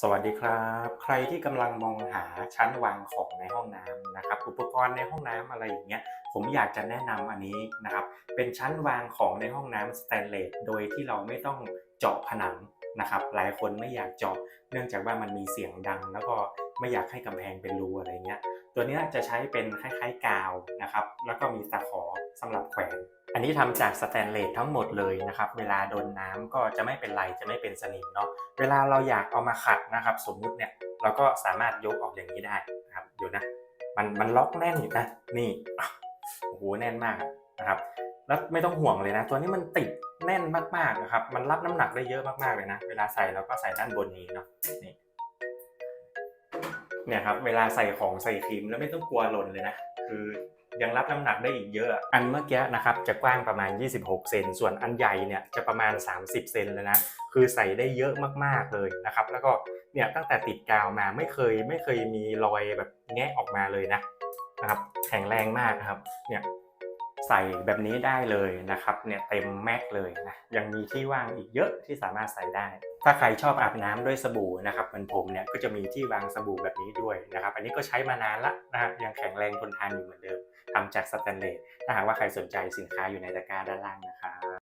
สวัสดีครับ ใครที่กำลังมองหาชั้นวางของในห้องน้ำนะครับ อุปกรณ์ในห้องน้ำอะไรอย่างเงี้ยผมอยากจะแนะนำอันนี้นะครับ เป็นชั้นวางของในห้องน้ำสแตนเลสโดยที่เราไม่ต้องเจาะผนังนะครับ หลายคนไม่อยากเจาะเนื่องจากว่ามันมีเสียงดัง แล้วก็ไม่อยากให้กำแพงเป็นรูอะไรเงี้ย ตัวเนี้ยจะใช้เป็นคล้ายๆกาวนะครับ แล้วก็มีตะขอสำหรับแขวน อันนี้ทำจากสแตนเลสทั้งหมดเลยนะครับ เวลาโดนน้ำก็จะไม่เป็นไร จะไม่เป็นสนิมเนาะ เวลาเราอยากเอามาขัดนะครับ สมมุติเนี่ยเราก็สามารถยกออกอย่างนี้ได้นะครับเดี๋ยวนะ มันมันล็อกแน่นอยู่นะ นี่ โอ้โห แน่นมากนะครับ แล้วไม่ต้องห่วงเลยนะ ตัวนี้มันติดแน่นมากๆนะครับ มันรับน้ำหนักได้เยอะมากๆเลยนะ เวลาใส่เราก็ใส่ด้านบนนี้เนาะ นี่ เนี่ยครับเวลาใส่ของใส่ครีมแล้วไม่ต้องกลัวหล่นเลยนะ คือยังรับน้ำหนักได้อีกเยอะ อันเมื่อกี้นะครับจะกว้างประมาณ 26 เซน ส่วนอันใหญ่เนี่ยจะประมาณ 30 เซนเลยนะ คือใส่ได้เยอะมากๆเลยนะครับ แล้วก็เนี่ยตั้งแต่ติดกาวมาไม่เคยไม่เคยมีรอยแบบแงะออกมาเลยนะนะครับ แข็งแรงมากนะครับ เนี่ย ใส่แบบนี้ได้เลยนะครับเนี่ยเต็มแม็กเลยนะยังมีที่ว่างอีกเยอะที่สามารถใส่ได้ ถ้าใครชอบอาบน้ำด้วยสบู่นะครับเหมือนผมเนี่ยก็จะมีที่วางสบู่แบบนี้ด้วยนะครับ อันนี้ก็ใช้มานานละนะฮะยังแข็งแรงทนทานอยู่เหมือนเดิมทำจากสแตนเลสถ้าหากว่าใครสนใจสินค้าอยู่ในตะกร้าด้านล่างนะครับ